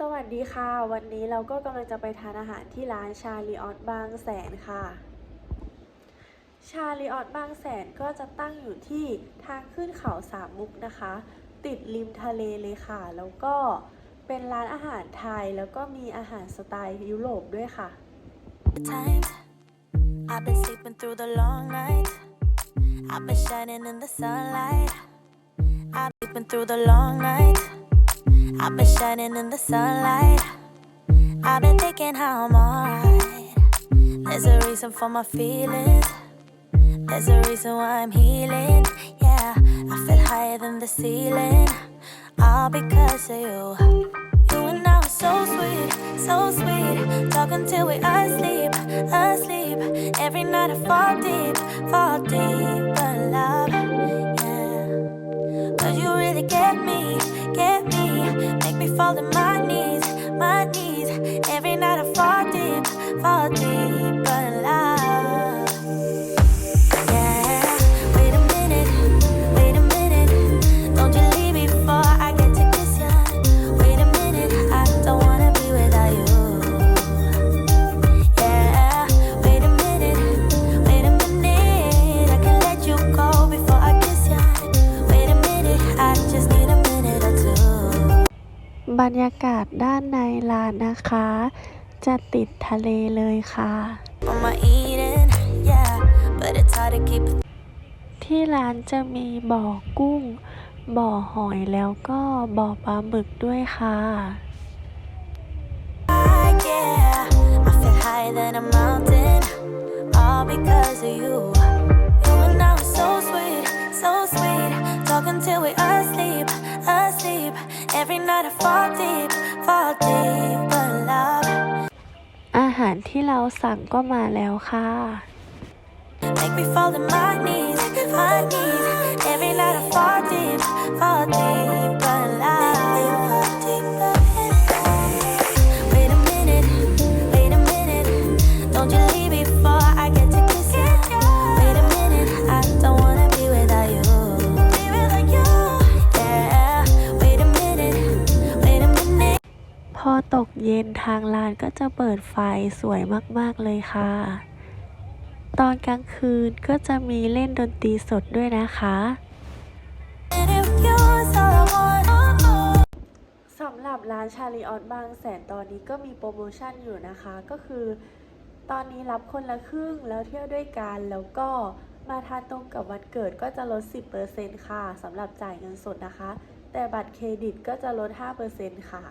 สวัสดีค่ะ วันนี้เราก็กำลังจะไปทานอาหารที่ร้านชาลีออตบางแสนค่ะ ชาลีออตบางแสนก็จะตั้งอยู่ที่ทางขึ้นเขาสามมุกนะคะ ติดริมทะเลเลยค่ะ แล้วก็เป็นร้านอาหารไทยแล้วก็มีอาหารสไตล์ยุโรปด้วยค่ะ I've been sleeping through the long night. I've been shining in the sunlight. I've been through the long night. I've been shining in the sunlight. I've been thinking how I'm alright. There's a reason for my feelings. There's a reason why I'm healing. Yeah, I feel higher than the ceiling. All because of you. You and I were so sweet, so sweet. Talking till we asleep, asleep. Every night I fall deep, fall deep. But love, yeah. Cause you really get me, get me. Fall to my knees, my knees. Every บรรยากาศด้านในร้านนะคะ จะติดทะเลเลยค่ะ ที่ร้านจะมีบ่อกุ้ง บ่อหอยแล้วก็บ่อปลาหมึกด้วยค่ะ Every night I fall deep, fall deep. But love, อาหารที่เราสั่งก็มาแล้วค่ะ make me fall to my knees, my knees. Every night I fall deep, fall deep. ตกเย็นทางร้านก็จะเปิดไฟสวยมากๆเลยค่ะ ตอนกลางคืนก็จะมีเล่นดนตรีสดด้วยนะคะสำหรับร้านชาลีออตบางแสนตอนนี้ก็มีโปรโมชั่นอยู่นะคะ ก็คือ ตอนนี้รับคนละครึ่งแล้วเที่ยวด้วยกันแล้วก็มาทานตรงกับวันเกิดก็จะลด 10%ค่ะสำหรับจ่ายเงินสดนะคะ แต่บัตรเครดิตก็จะลด 5%ค่ะ